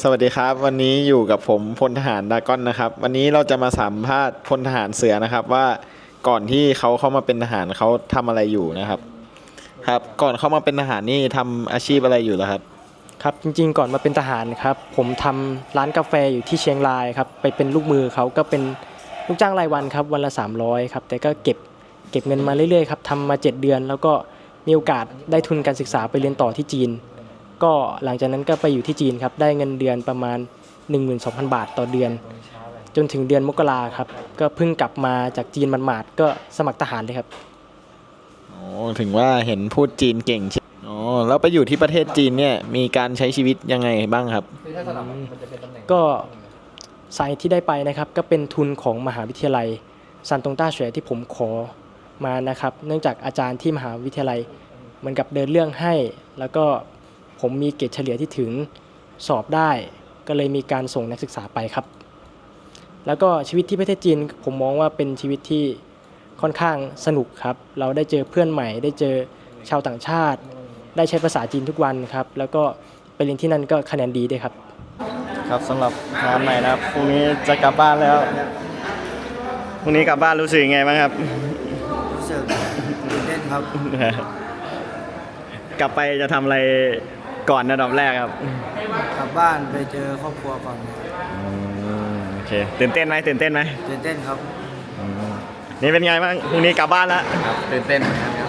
สวัสดีครับ วันนี้อยู่กับผมพลทหารดาก้อนนะครับ วันนี้เราจะมาสัมภาษณ์พลทหารเสือนะครับว่าก่อนที่เขาเข้ามาเป็นทหารเขาทำอะไรอยู่นะครับ ครับ ก่อนเข้ามาเป็นทหารนี่ทำอาชีพอะไรอยู่แล้วครับครับจริงๆ ก่อนมาเป็นทหารครับ ผมทำร้านกาแฟอยู่ที่เชียงรายครับไปเป็นลูกมือเขาก็เป็นลูกจ้างรายวันครับวันละ 300ครับแต่ก็เก็บเก็บเงินมาเรื่อยๆครับทำมา 7 เดือน แล้วก็มีโอกาสได้ทุนการศึกษาไปเรียนต่อที่จีน ก็หลังจากนั้นก็ไปอยู่ที่จีนครับได้เงินเดือนประมาณ 12,000 บาทต่อเดือน จนถึงเดือนมกราครับก็เพิ่งกลับมาจากจีนหมาดๆก็สมัครทหารเลยครับโอ้ถึงว่าเห็นพูดจีนเก่งใช่อ๋อแล้วไปอยู่ที่ประเทศจีนเนี่ยมีการใช้ชีวิตยังไงบ้างครับ ก็สาเหตุที่ได้ไปนะครับ ก็เป็นทุนของมหาวิทยาลัยซันตงต้าเฉวยที่ผมขอมานะครับ เนื่องจากอาจารย์ที่มหาวิทยาลัยเหมือนกับเดินเรื่องให้ แล้วก็ ผมมีเกรดเฉลี่ยที่ถึงสอบได้ ก็เลยมีการส่งนักศึกษาไปครับ แล้วก็ชีวิตที่ประเทศจีนผมมองว่าเป็นชีวิตที่ค่อนข้างสนุกครับ เราได้เจอเพื่อนใหม่ ได้เจอชาวต่างชาติ ได้ใช้ภาษาจีนทุกวันครับ แล้วก็ไปเรียนที่นั่นก็คะแนนดีด้วยครับ ครับสำหรับงานใหม่นะครับพรุ่งนี้จะกลับบ้านแล้วพรุ่งนี้กลับบ้านรู้สึกยังไงบ้างครับ รู้สึกตื่นเต้นครับ กลับไปจะทำอะไร ก่อนอันดับแรกครับกลับบ้านไปเจอครอบครัวก่อนโอเคตื่นเต้นไหมตื่นเต้นไหมตื่นเต้นครับนี่เป็นไงบ้างพรุ่งนี้กลับบ้านแล้วครับตื่นเต้นเหมือนกันครับ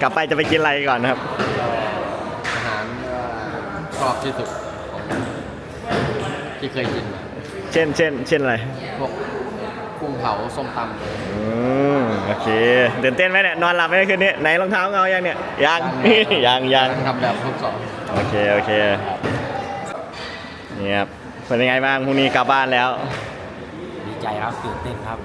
กลับไปจะไปกินอะไรก่อนครับ อาหารว่าชอบที่สุดของที่เคยกินมาเช่นเช่นเช่นอะไรพวก กุ้งเผาส้มตำเลยอืมโอเคตื่นเต้นไหมเนี่ยนอนหลับไหมคืนนี้ไหนรองเท้าเงายังเนี่ยยัง ยังยังทำแบบทดสอบโอเคโอเคนี่ครับเป็นยังไงบ้างพรุ่งนี้กลับบ้านแล้ว ดีใจครับตื่นเต้นครับ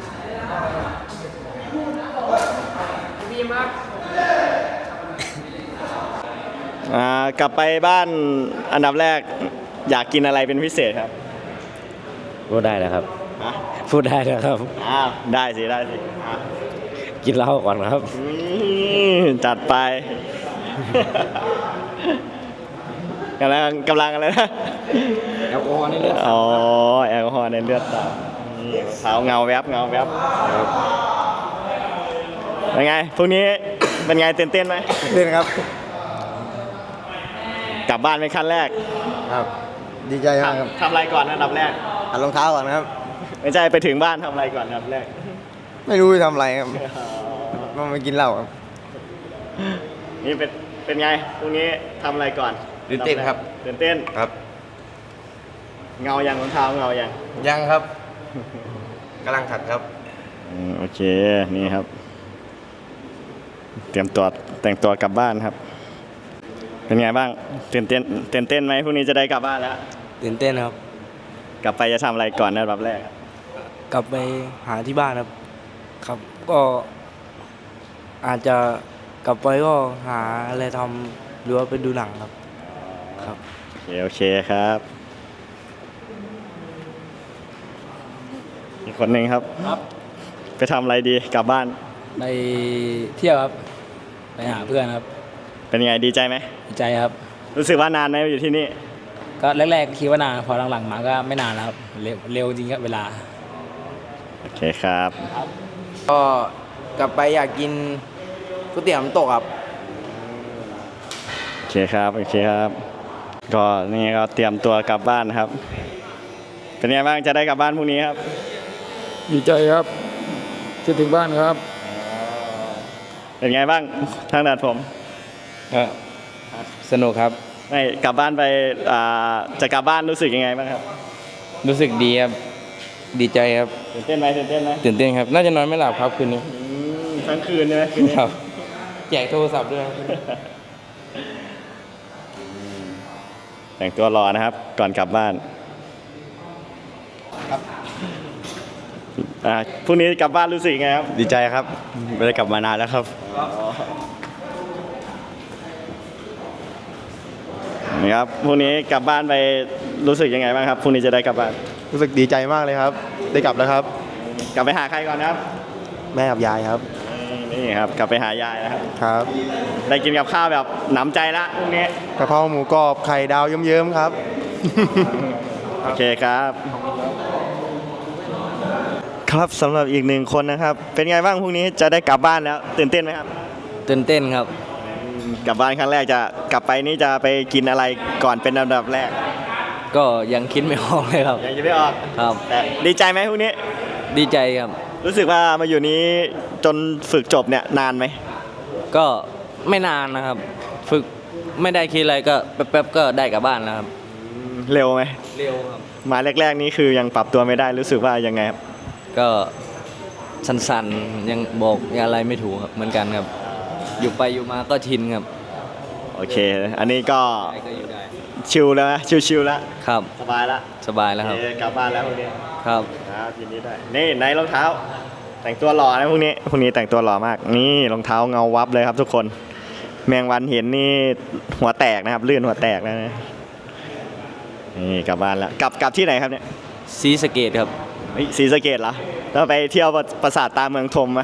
อ่ากลับไปบ้านอันดับแรกอยากกินอะไรเป็นพิเศษครับพูดได้แล้วครับฮะ พูดได้แล้วครับ อ้าวได้สิได้สิอะกินเหล้าก่อนครับ อืมจัดไปกำลังกำลังอะไรนะ แอลกอฮอล์ในเลือดอ๋อแอลกอฮอล์ในเลือดต่ำนี่เท้าเงาแวบเงาแวบเป็นไงพรุ่งนี้ เป็นไงตื่นเต้นไหมเต้นครับ กลับบ้านเป็นขั้นแรกครับ ดีใจมากครับทำทำอะไรก่อนอันดับแรกหัดรองเท้าก่อนครับ ไม่ใช่ไปถึงบ้านทำอะไรก่อนอันดับแรกไม่รู้จะทำอะไรครับมันมากินเหล้าครับนี่เป็นเป็นไงพรุ่งนี้ทำอะไรก่อนตื่นเต้นครับ ตื่นเต้นครับ เงายังรองเท้าเงายังยังครับกำลังขัดครับ อืมโอเคนี่ครับ เตรียมตัวแต่งตัวกลับบ้านครับ เป็นไงบ้างตื่นเต้นตื่นเต้นไหมพรุ่งนี้จะได้กลับบ้านแล้ว ตื่นเต้นครับ กลับไปจะทำอะไรก่อนอันดับแรกครับ กลับไปหาที่บ้านครับ ครับก็อาจจะกลับไปก็หาอะไรทำหรือว่าไปดูหนังครับ ครับ โอเคโอเคครับ อีกคนหนึ่งครับ ครับ ไปทำอะไรดีกลับบ้าน ไปเที่ยวครับ ไปหาเพื่อนครับเป็นไงดีใจไหม ดีใจครับ รู้สึกว่านานไหมอยู่ที่นี่ ก็แรกๆคิดว่านานพอหลังๆมาก็ไม่นานแล้วครับเร็วเร็วจริงครับเวลาโอ เคครับ ก็กลับไปอยากกินก๋วยเตี๋ยวน้ำตกครับ โอเคครับ โอเคครับ ก็นี่ก็เตรียมตัวกลับบ้านนะครับ เป็นไงบ้าง จะได้กลับบ้านพรุ่งนี้ครับ ดีใจครับคิดถึงบ้านครับเป็นไงบ้าง ทางดัดผมก็สนุกครับ ไม่กลับบ้านไปอ่าจะกลับบ้านรู้สึกยังไงบ้างครับ รู้สึกดีครับ ดีใจครับตื่นเต้นไหมตื่นเต้นไหมตื่นเต้นครับ น่าจะนอนไม่หลับครับคืนนี้อืมทั้งคืนใช่ไหมคืนนี้ครับ แจกโทรศัพท์ด้วยครับแต่งตัวรอนะครับ ก่อนกลับบ้านอ่าพรุ่งนี้กลับบ้านรู้สึกยังไงครับดีใจครับ ไม่ได้กลับมานานแล้วครับ นี่ครับพรุ่งนี้กลับบ้านไปรู้สึกยังไงบ้างครับพรุ่งนี้จะได้กลับบ้าน รู้สึกดีใจมากเลยครับ ได้กลับแล้วครับ กลับไปหาใครก่อนครับ แม่กับยายครับ นี่ครับ กลับไปหายายนะครับ ครับได้กินกับข้าวแบบหนำใจละพรุ่งนี้กะเพราหมูกรอบไข่ดาวเยิ้มๆครับ โอเคครับ ครับสำหรับอีกหนึ่งคนนะครับ เป็นไงบ้างพรุ่งนี้จะได้กลับบ้านแล้ว ตื่นเต้นไหมครับ ตื่นเต้นครับ กลับบ้านครั้งแรกจะกลับไปนี่จะไปกินอะไรก่อนเป็นอันดับแรก ก็ยังคิดไม่ออกเลยครับ ยังจะไม่ออกครับ แต่ดีใจไหมพรุ่งนี้ ดีใจครับ รู้สึกว่ามาอยู่นี้จนฝึกจบเนี่ยนานไหม ก็ไม่นานนะครับ ฝึกไม่ได้คิดอะไรก็แป๊บๆก็ได้กลับบ้านแล้วครับ เร็วไหม เร็วครับ มาแรก ๆ นี้คือยังปรับตัวไม่ได้รู้สึกว่ายังไงครับ ก็สันๆยังบอกยังอะไรไม่ถูกครับเหมือนกันครับ อยู่ไปอยู่มาก็ชินครับ โอเค อันนี้ก็ไปก็อยู่ได้ ชิลแล้วนะชิลๆแล้วครับ สบายแล้วสบายแล้วครับโอเคกลับบ้านแล้วพรุ่งนี้ครับ ครับยินดีด้วยนี่ในรองเท้า แต่งตัวหล่อนะพวกนี้พวกนี้แต่งตัวหล่อมาก นี่รองเท้าเงาวับเลยครับ ทุกคน แมงวันเห็นนี่หัวแตกนะครับ ลื่นหัวแตกแล้วนะนี่กลับบ้านแล้วกลับกลับที่ไหนครับเนี่ยซีสะเกตครับ เฮ้ยศรีสะเกดเหรอแล้วไปเที่ยวปราปราสาทตาเมืองธมไหม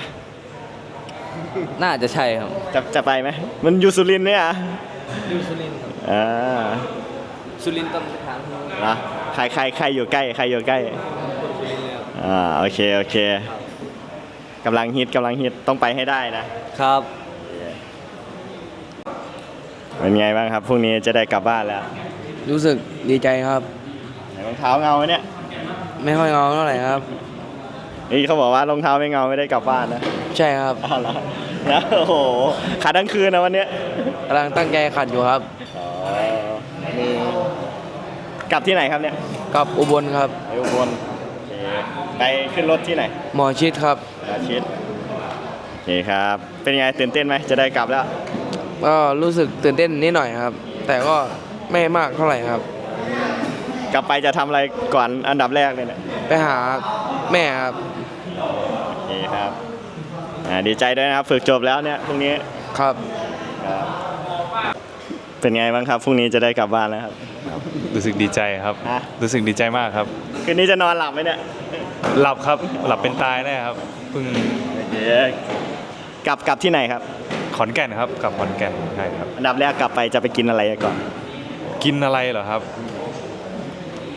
น่าจะใช่ครับ จะจะไปไหมมันอยู่สุรินทร์เนี่ยอะอ ยู่สุรินทร์ครับอ่าสุรินทร์ต้องไปถามเหรอใครใครใครอยู่ใกล้ ใครอยู่ใกล้อ่า โอเค โอเคกำลังฮิตกำลังฮิตต้องไปให้ได้นะ ครับ เป็นไงบ้างครับพรุ่งนี้จะได้กลับบ้านแล้วรู้สึกดีใจครับ ไหนรองเท้าเงาไหมเนี่ยไม่ค่อยงอเท่าไหร่ครับ นี่เขาบอกว่ารองเท้าไม่เงาไม่ได้กลับบ้านนะใช่ครับ อ้าวเหรอแล้วโอ้โหขาดทั้งคืนนะวันเนี้ย กำลังตั้งใจขัดอยู่ครับอ๋อมีกลับที่ไหนครับเนี่ยกับอุบลครับ ไปอุบลโอเคไปขึ้นรถที่ไหนหมอชิดครับอาชิตโอเคครับ เป็นไงตื่นเต้นไหมจะได้กลับแล้ว ก็รู้สึกตื่นเต้นนิดหน่อยครับ แต่ก็ไม่มากเท่าไหร่ครับ กลับไปจะทำอะไรก่อนอันดับแรกเลยเนี่ยไปหาแม่ครับโอเคครับอ่าดีใจด้วยนะครับฝึกจบแล้วเนี่ยพรุ่งนี้ครับครับ เป็นไงบ้างครับพรุ่งนี้จะได้กลับบ้านแล้วครับ รู้สึกดีใจครับ ฮะ รู้สึกดีใจมากครับ คืนนี้จะนอนหลับไหมเนี่ยหลับครับ หลับเป็นตายแน่ครับ เพิ่งโอเคกลับกลับที่ไหนครับ ขอนแก่นครับ กลับขอนแก่นใช่ครับ อันดับแรกกลับไปจะไปกินอะไรก่อน กินอะไรเหรอครับ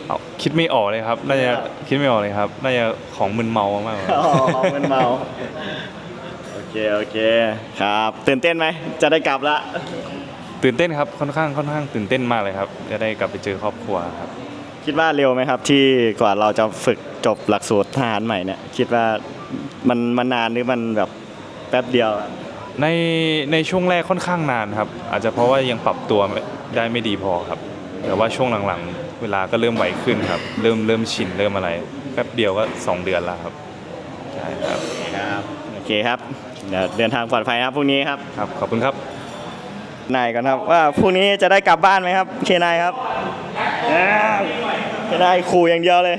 เอาคิดไม่ออกเลยครับ น่าจะคิดไม่ออกเลยครับ น่าจะของมึนเมามากๆกว่าอ๋อมันเมา โอเค โอเค ครับ ตื่นเต้นไหม จะได้กลับละ ตื่นเต้นครับค่อนข้างค่อนข้างตื่นเต้นมากเลยครับ จะได้กลับไปเจอครอบครัวครับ คิดว่าเร็วไหมครับ ที่กว่าเราจะฝึกจบหลักสูตรทหารใหม่เนี่ยคิดว่ามันมันนานหรือมันแบบแป๊บเดียวอะในในช่วงแรกค่อนข้างนานครับ อาจจะเพราะว่ายังปรับตัวได้ไม่ดีพอครับ แต่ว่าช่วงหลังๆ เวลาก็เริ่มไวขึ้นครับ เริ่มเริ่มชินเริ่มอะไร แป๊บเดียวก็สองเดือนแล้วครับใช่ครับครับ โอเคครับเดี๋ยวเดินทางปลอดภัยครับพรุ่งนี้ครับ ครับขอบคุณครับ นายก่อนครับว่าพรุ่งนี้จะได้กลับบ้านไหมครับ เคนายครับอ้าวเคนายขู่อย่างเดียวเลย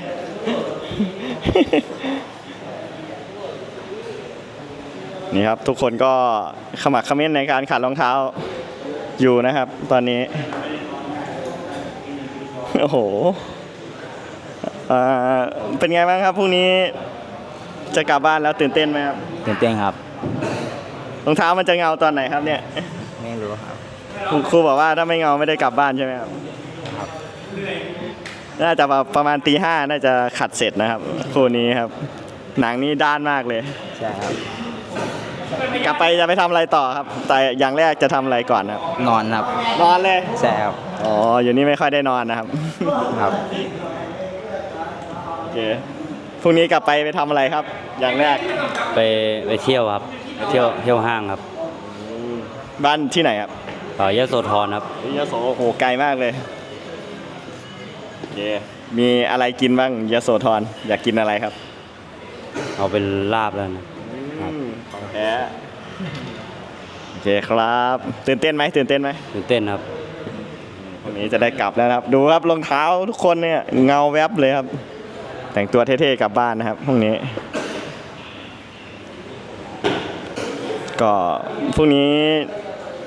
นี่ครับทุกคนก็ขมักเขม้นในการขัดรองเท้าอยู่นะครับ ตอนนี้ โอ้โหอ่าเป็นไงบ้างครับพรุ่งนี้จะกลับบ้านแล้วตื่นเต้นไหมครับตื่นเต้นครับรองเท้ามันจะเงาตอนไหนครับเนี่ย ไม่รู้ครับครูครูบอกว่าถ้าไม่เงาไม่ได้กลับบ้านใช่ไหมครับ น่าจะประมาณตีห้าน่าจะขัดเสร็จนะครับคู่นี้ครับ หนังนี้ด้านมากเลย ใช่ครับ กลับไปจะไปทำอะไรต่อครับ แต่อย่างแรกจะทำอะไรก่อนครับ นอนครับ นอนเลย ใช่ครับ อ๋อ อยู่นี่ไม่ค่อยได้นอนนะครับ ครับ โอเค พรุ่งนี้กลับไปไปทำอะไรครับ อย่างแรก ไปไปเที่ยวครับ เที่ยวเที่ยวห้างครับ บ้านที่ไหนครับเอ่อยโสธรครับ ยโสโอ้โหไกลมากเลยโอเคมีอะไรกินบ้างยโสธรอยากกินอะไรครับเอาเป็นลาบแล้วนะ ครับอืมของแท้โอเคครับตื่นเต้นไหมตื่นเต้นไหมตื่นเต้นครับ วันนี้จะได้กลับแล้วนะครับ ดูครับรองเท้าทุกคนเนี่ยเงาแวบเลยครับ แต่งตัวเท่ๆกลับบ้านนะครับพรุ่งนี้ ก็พรุ่งนี้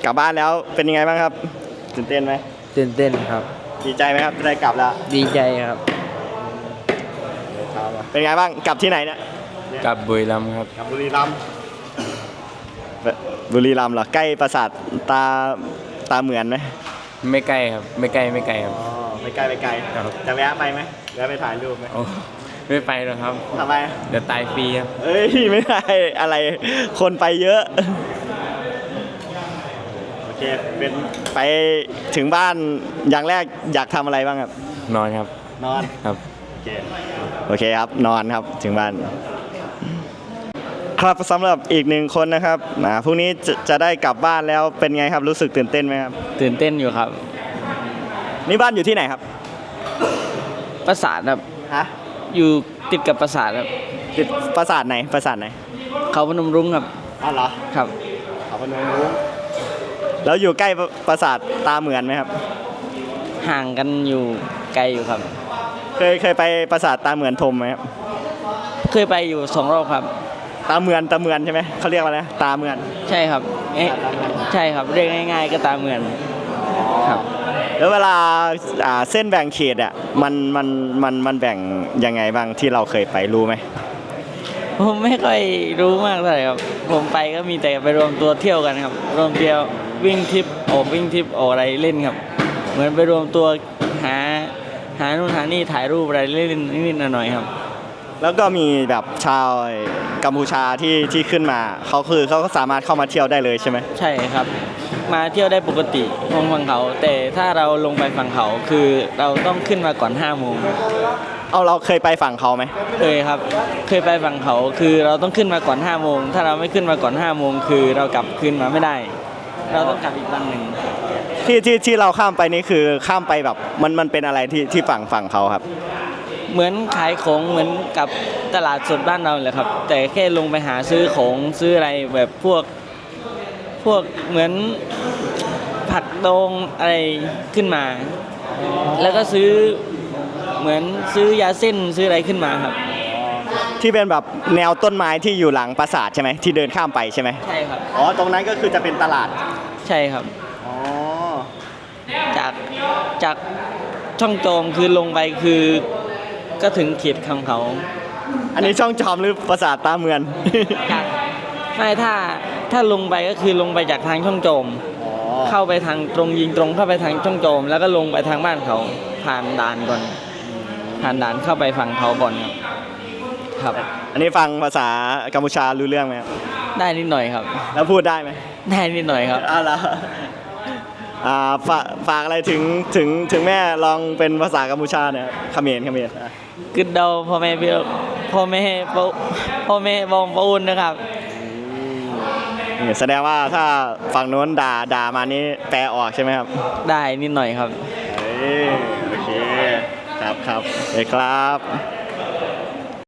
กลับบ้านแล้วเป็นยังไงบ้างครับตื่นเต้นไหมตื่นเต้นครับ ดีใจไหมครับจะได้กลับแล้วดีใจครับ เป็นไงบ้างกลับที่ไหนเนี่ยกับบุรีรัมย์ครับ กลับบุรีรัมย์บุรีรัมย์เหรอใกล้ปราสาทตาตาเหมือนไหมไม่ใกล้ครับ ไม่ใกล้ไม่ไกลครับ อ๋อไปไกลไปไกลครับ จะแวะไปไหมแวะไปถ่ายรูปไหมโอ้ไม่ไปหรอกครับทำไมเดี๋ยวตายฟรีครับ เอ้ยไม่ได้อะไรคนไปเยอะโอ เคเป็นไปถึงบ้านอย่างแรกอยากทำอะไรบ้างครับ นอนครับนอนครับ โอเคโอเคครับ นอนครับถึงบ้าน ครับสำหรับอีกหนึ่งคนนะครับนะพรุ่งนี้จะจะได้กลับบ้านแล้วเป็นไงครับรู้สึกตื่นเต้นไหมครับ ตื่นเต้นอยู่ครับ นี่บ้านอยู่ที่ไหนครับประสาทครับฮะอยู่ติดกับประสาทครับติดปราสาทไหนปราสาทไหนเขาพนมรุ้งครับอ๋อเหรอครับเขาพนมรุ้ง แล้วอยู่ใกล้ปราสาทตาเหมือนไหมครับ ห่างกันอยู่ไกลอยู่ครับ เคยเคยไปปราสาทตาเหมือนทมไหมครับ เคยไปอยู่สองรอบครับ ตาเหมือนตาเหมือนใช่ไหมเขาเรียกว่าอะไรนะตาเหมือน ใช่ครับเอ๊ะใช่ครับเรียกง่าย ๆ ก็ตามเหมือนครับ แล้วเวลาอ่าเส้นแบ่งเขตอะมันมันมันมันแบ่งยังไงบ้างที่เราเคยไปรู้ไหม ผมไม่ค่อยรู้มากเท่าไหร่ครับ ผมไปก็มีแต่ไปรวมตัวเที่ยวกันครับ รวมเที่ยววิ่งทริปออกวิ่งทริปออกอะไรเล่นครับ เหมือนไปรวมตัวหาหานู่นหานี่ถ่ายรูปอะไรเล่นนิดๆหน่อยๆครับ แล้วก็มีแบบชาวกัมพูชาที่ที่ขึ้นมาเขาคือเขาก็สามารถเข้ามาเที่ยวได้เลยใช่ไหมใช่ครับ มาเที่ยวได้ปกติตรงฝั่งเขา แต่ถ้าเราลงไปฝั่งเขาคือเราต้องขึ้นมาก่อน5้าโมง เอาเราเคยไปฝั่งเขาไหมเคยครับ เคยไปฝั่งเขาคือเราต้องขึ้นมาก่อน5้าโมง ถ้าเราไม่ขึ้นมาก่อน5้าโมงคือเรากลับขึ้นมาไม่ได้ เราต้องกลับอีกฝั่งหนึ่งที่ที่ที่เราข้ามไปนี่คือข้ามไปแบบมันมันเป็นอะไรที่ที่ฝั่งฝั่งเขาครับ เหมือนขายของเหมือนกับตลาดสดบ้านเราเลยครับ แต่แค่ลงไปหาซื้อของซื้ออะไรแบบพวกพวกเหมือนผักดองอะไรขึ้นมา แล้วก็ซื้อ เหมือนซื้อยาเส้นซื้ออะไรขึ้นมาครับ ที่เป็นแบบแนวต้นไม้ที่อยู่หลังปราสาทใช่ไหมที่เดินข้ามไปใช่ไหมใช่ครับ อ๋อตรงนั้นก็คือจะเป็นตลาดใช่ครับ อ๋อจากจากช่องโจมคือลงไปคือก็ถึงเขตของเขา อันนี้ช่องจอมหรือปราสาทตาเมือน จากไม่ถ้าถ้าลงไปก็คือลงไปจากทางช่องโจมอ๋อเข้าไปทางตรงยิงตรงเข้าไปทางช่องโจม แล้วก็ลงไปทางบ้านเขาผ่านด่านก่อน ผ่านด่านเข้าไปฝั่งเขาก่อนครับครับ อันนี้ฟังภาษากัมพูชารู้เรื่องไหมครับได้นิดหน่อยครับ แล้วพูดได้ไหมได้นิดหน่อยครับอ้าวเหรออ่าฝากฝากอะไรถึงถึงถึงแม่ลองเป็นภาษากัมพูชาเนี่ยเขมรเขมรอะกึดเดาพ่อแม่พี่พ่อแม่พ่อพ่อแม่บองปะอุ่นนะครับนี่แสดงว่าถ้าฝั่งโน้นด่าด่ามานี่แปลออกใช่ไหมครับ ได้นิดหน่อยครับ เอ้ยโอเครับครับเอ้ยครับ